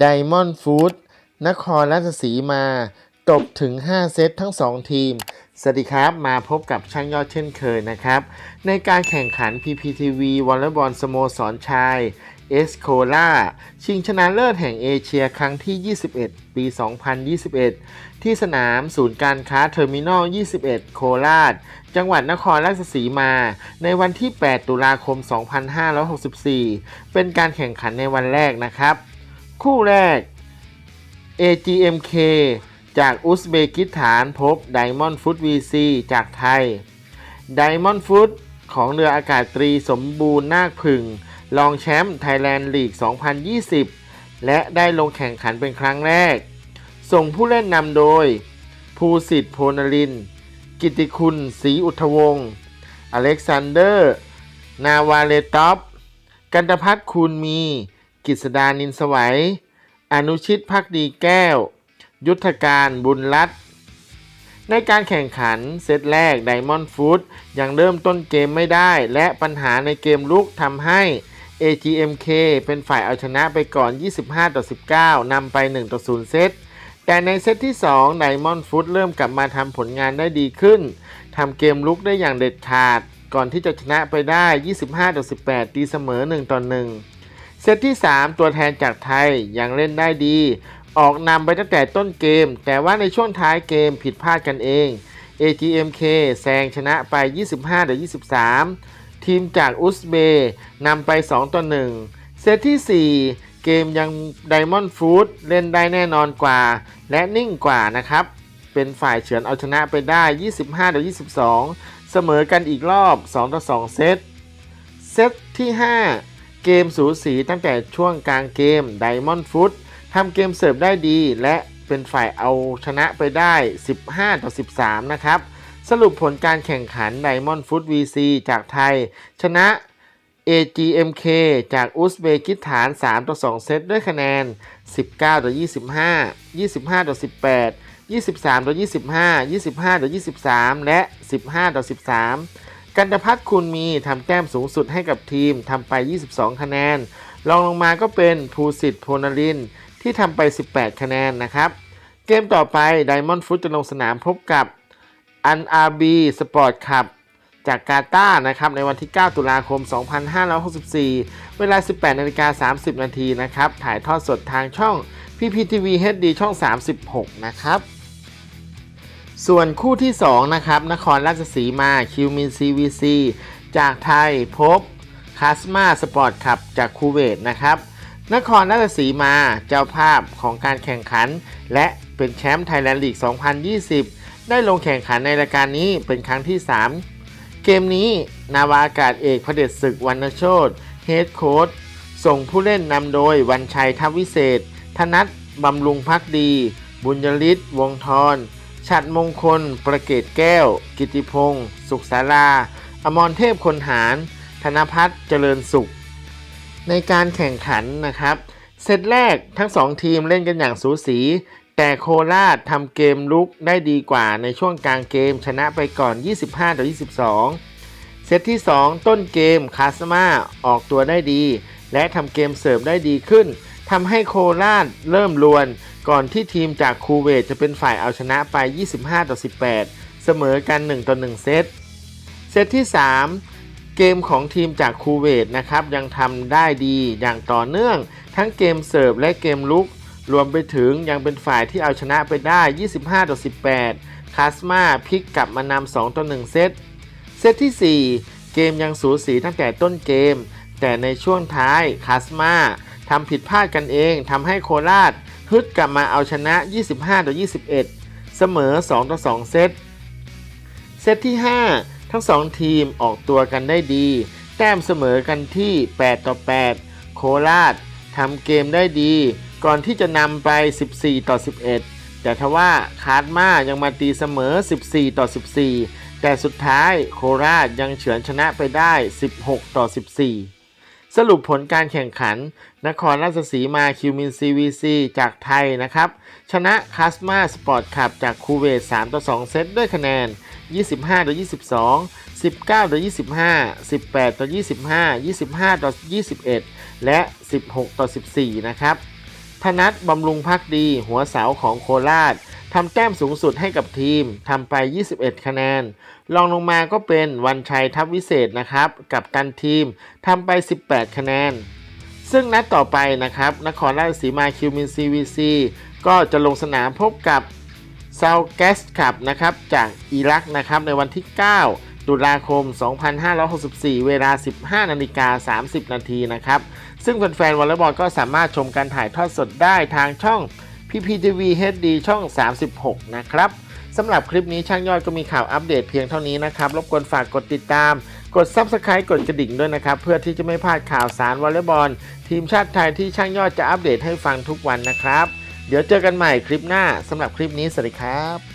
ไดมอนด์ฟู้ดนครราชสีมาตบถึง 5 เซตทั้ง 2 ทีม สวัสดีครับ มาพบกับช่างยอดเช่นเคยนะครับ ในการแข่งขัน PPTV วอลเลย์บอลสโมสรชายเอสโคลาชิงชนะเลิศแห่งเอเชียครั้งที่ 21 ปี 2021 ที่สนามศูนย์การค้าเทอร์มินอล 21 โคราช จังหวัดนครราชสีมา ในวันที่ 8 ตุลาคม 2564 เป็นการแข่งขันในวันแรกนะครับ คู่แรก AGMK จากอุซเบกิสถานพบ Diamond Food VC จากไทย Diamond Food ของเรืออากาศตรีสมบูรณ์นาคผึ่งรองแชมป์ไทยแลนด์ลีก 2020 และได้ลงแข่งขันเป็นครั้งแรก ส่งผู้เล่นนำโดย ภูสิทธิ์โพนลิน กิติคุณศรีอุทวงศ์อเล็กซานเดอร์ นาวาเลตอปกันตพัฒน์คูณมี กิษดานินสวัย อนุชิตพักดีแก้ว ยุทธการบุญรัตในการแข่งขันเซตแรกไดมอนด์ฟู้ดยังเริ่มต้นเกมไม่ได้ และปัญหาในเกมลุกทำให้ AGMK เป็นฝ่ายเอาชนะไปก่อน 25 ต่อ 19นำไป 1 ต่อ 0 เซต แต่ในเซตที่2ไดมอนด์ฟู้ดเริ่มกลับมาทำผลงานได้ดีขึ้นทำเกมลุกได้อย่างเด็ดขาด ก่อนที่จะชนะไปได้ 25 ต่อ 18 ตีเสมอ 1 ต่อ 1 เซตที่ 3 ตัวแทนจากไทยยังเล่นได้ดี ออกนำไปตั้งแต่ต้นเกม แต่ว่าในช่วงท้ายเกมผิดพลาดกันเอง AGMK แซงชนะไป 25ต่อ23 ทีมจากอุซเบย์นำไป 2 ต่อ 1 เซตที่ 4 เกมยัง Diamond Food เล่นได้แน่นอนกว่า และนิ่งกว่านะครับ เป็นฝ่ายเฉือนเอาชนะไปได้ 25ต่อ22 เสมอกันอีกรอบ 2 ต่อ 2 เซต เซตที่ 5 เกมสูสีตั้งแต่ช่วงกลางเกม Diamond Food ทำเกมเสิร์ฟได้ดี และเป็นฝ่ายเอาชนะไปได้ 15 ต่อ 13 นะครับ สรุปผลการแข่งขัน Diamond Food VC จากไทย ชนะ AGMK จากอุซเบกิสถาน 3 ต่อ 2 เซตด้วยคะแนน 19 ต่อ 25 25 ต่อ 18 23 ต่อ 25 25 ต่อ 23 และ 15 ต่อ 13 กันตพัฒน์คุณมีทำแต้มสูงสุดให้กับทีมทำไป 22 คะแนนรองลงมาก็เป็นภูสิทธิ์โพนลินที่ทำไป 18 คะแนนนะครับ เกมต่อไป Diamond Foot จะลงสนามพบกับอันอาบีสปอร์ตคลับจากกาตาร์นะครับในวันที่ 9 ตุลาคม 2564 เวลา 18นาฬิกา30 นาทีนะครับ ถ่ายทอดสดทางช่อง PPTV HD ช่อง 36 นะครับ ส่วนคู่ที่ 2 นะครับ นครราชสีมาคิวมิน CVC จากไทยพบคาสมาสปอร์ตคับจากคูเวตนะครับ นครราชสีมาเจ้าภาพของการแข่งขัน และเป็นแชมป์ไทยแลนด์ลีก 2020 ได้ลงแข่งขันในรายการนี้เป็นครั้งที่ 3 เกมนี้นาวาอากาศเอกพระเดชศึกวรรณโชตเฮดโค้ดส่งผู้เล่นนำโดยวันชัยทัพวิเศษ ธนัทบำรุงพักดี บุญยฤทธิ์วงทร ฉัดมงคล ประเกตแก้ว กิติพงศ์สุขสาราอมรเทพคนหารธนพัฒน์เจริญสุข ในการแข่งขันนะครับ เซตแรกทั้ง 2 ทีมเล่นกันอย่างสูสี แต่โคราชทำเกมลุกได้ดีกว่าในช่วงกลางเกมชนะไปก่อน 25ต่อ22 เซตที่ 2 ต้นเกมคาสมาออกตัวได้ดี และทำเกมเสิร์ฟได้ดีขึ้นทำให้โคราชเริ่มลวน ก่อนที่ทีมจากคูเวตจะเป็นฝ่ายเอาชนะไป 25 ต่อ 18 เสมอกัน 1 ต่อ 1 เซต เซตที่ 3 เกมของทีมจากคูเวตนะครับยังทำได้ดีอย่างต่อเนื่อง ทั้งเกมเสิร์ฟและเกมลุก รวมไปถึงยังเป็นฝ่ายที่เอาชนะไปได้ 25 ต่อ 18 คาสมาพลิกกลับมานำ 2 ต่อ 1 เซต เซตที่ 4 เกมยังสูสีตั้งแต่ต้นเกม แต่ในช่วงท้ายคาสมาทำผิดพลาดกันเองทำให้โคราช ฮึดกลับมาเอาชนะ 25ต่อ21 เสมอ 2 ต่อ 2 เซต เซตที่ 5 ทั้ง 2 ทีมออกตัวกันได้ดี แต้มเสมอกันที่ 8 ต่อ 8 โคราชทำเกมได้ดี ก่อนที่จะนำไป 14 ต่อ 11 แต่ทว่าคาร์ดมายังมาตีเสมอ 14 ต่อ 14 แต่สุดท้ายโคราชยังเฉือนชนะไปได้ 16 ต่อ 14 สรุปผลการแข่งขัน นครราชสีมาคิวมิน CVC จากไทยนะครับ ชนะคาสมาสปอร์ตคับจากคูเวต3ต่อ2 เซตด้วยคะแนน 25 ต่อ 22 19 ต่อ 25 18 ต่อ 25 25 ต่อ 21 และ 16 ต่อ 14 นะครับธนัทบำรุงพักดีหัวเสาของโคราช ทำแต้มสูงสุดให้กับทีมทำไป 21 คะแนนรองลงมาก็เป็นวันชัยทัพวิเศษนะครับ กับตันทีมทำไป 18 คะแนน ซึ่งนัดต่อไปนะครับ นครราชสีมาคิวมินซีวีซีก็จะลงสนามพบกับซาแกสคับนะครับจากอิรักนะครับในวันที่ 9 ตุลาคม 2564 เวลา 15 นาฬิกา 30 นาทีนะครับ ซึ่งแฟนๆวอลเลย์บอลก็สามารถชมการถ่ายทอดสดได้ทางช่อง PPTV HD ช่อง 36 นะครับสำหรับคลิปนี้ช่างยอดก็มีข่าวอัปเดตเพียงเท่านี้นะครับ รบกวนฝากกดติดตาม กด Subscribe กดกระดิ่งด้วยนะครับ เพื่อที่จะไม่พลาดข่าวสารวอลเลย์บอล ทีมชาติไทยที่ช่างยอดจะอัปเดตให้ฟังทุกวันนะครับ เดี๋ยวเจอกันใหม่คลิปหน้าสำหรับคลิปนี้สวัสดีครับ